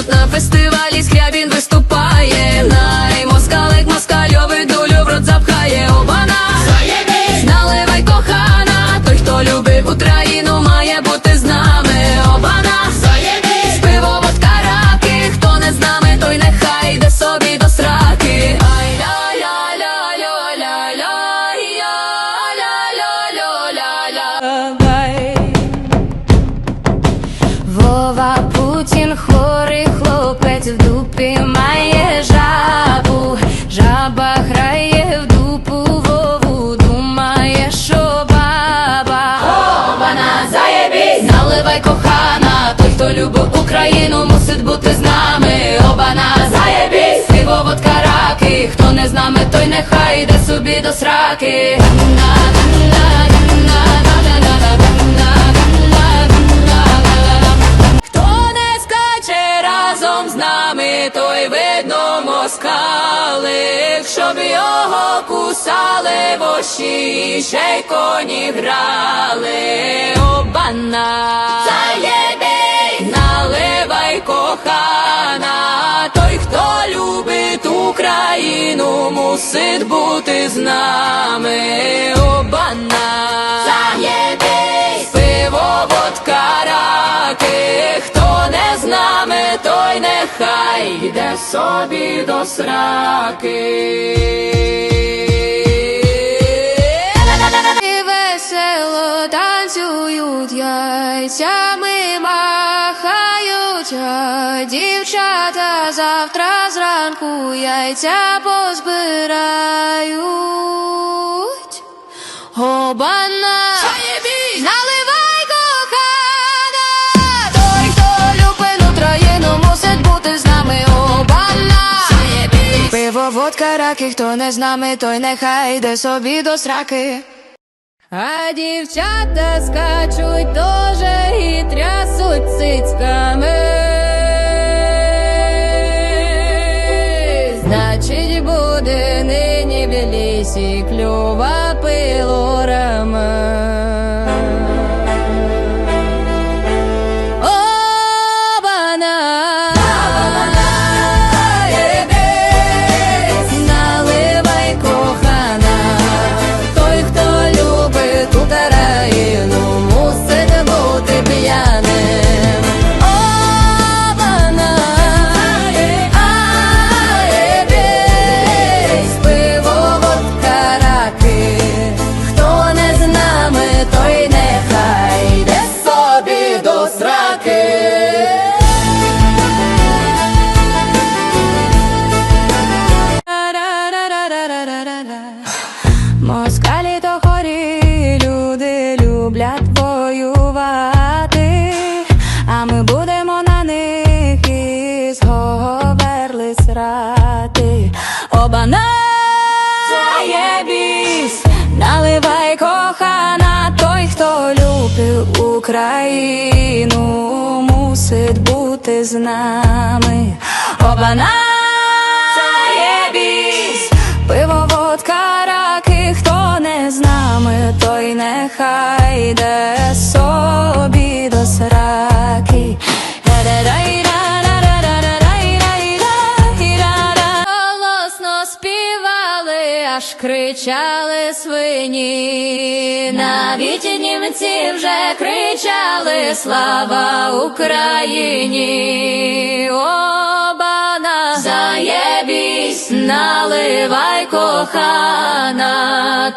тут на фестивалі Скрябін дупі має жабу, жаба грає в дупу Вову, думає, що баба. Обана, заєбісь, наливай кохана, той, хто любить Україну, мусить бути з нами. Обана, заєбісь, пиво, водка, раки, хто не з нами, той нехай йде собі до сраки. Москалик, щоб його кусали воші, ще й коні грали. Обана, заєбій, наливай кохана, той, хто любить Україну, мусить бути з нами. Обана, нами, той нехай йде собі до сраки. І весело танцюють яйцями махають, дівчата завтра зранку яйця позбирають. Обана, пиво, водка, раки, хто не з нами, той нехай йде собі до сраки. А дівчата скачуть тоже і трясуть цицьками. Значить, буде нині в лісі клюва Україну, мусить бути з нами. Обана заєбісь, пиво, водка, раки, хто не з нами, той нехай йде аж кричали свині. Навіть німці вже кричали Слава Україні. Обана заєбісь, наливай кохана,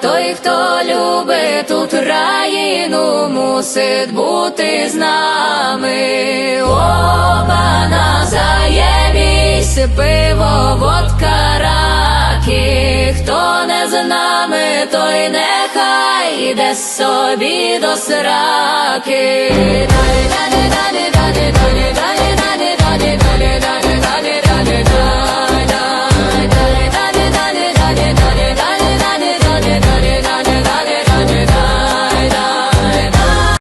той, хто любить Україну, мусить бути з нами. Обана заєбісь, пиво, водка, раки, Хто не з нами, той нехай іде собі до сраки. Далі, далі, далі, далі, далі, далі, далі, далі, далі, далі, далі.